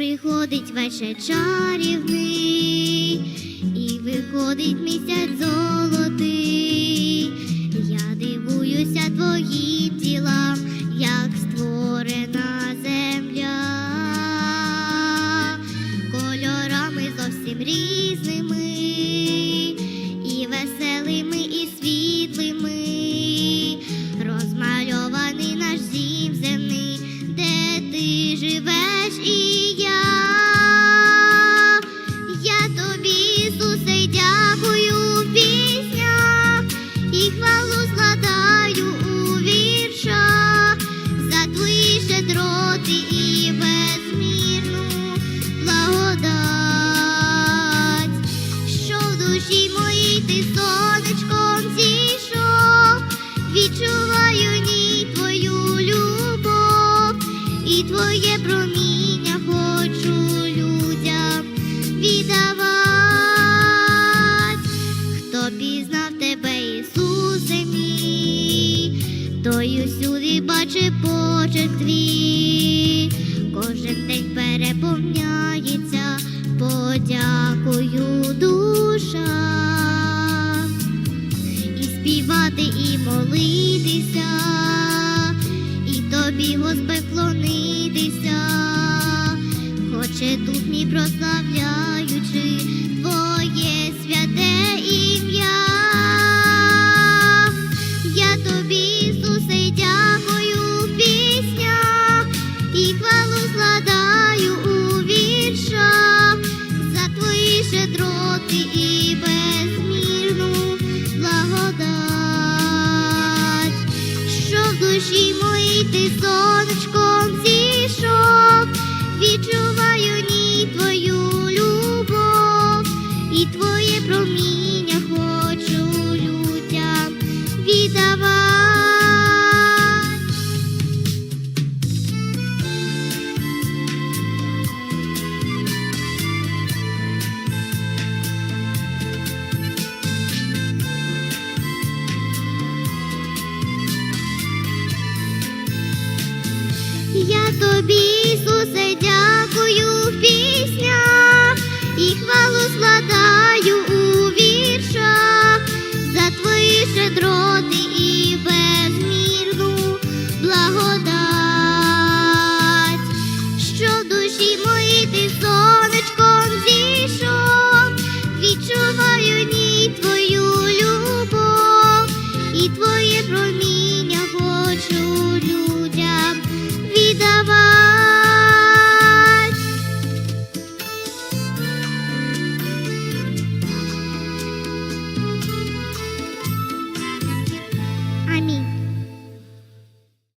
приходить вечір чарівний, і виходить місяць золотий. Я дивуюся твоїм ділам, як створена земля, кольорами зовсім різними, і веселими, і світлими, розмальований наш дім земний, де ти живеш і щедроти і безмірну благодать, що в душі моїй ти сонечком зійшов, відчуваю ній твою любов і твоє проміння хочу людям віддавать. Той усюди бачить почерк твій, кожен день переповняється подякою душа. І співати, і молитися, і тобі, Господь, хоче дух мій прославляючи Твоє душі моїй ти тобі, Ісусе, дякую в піснях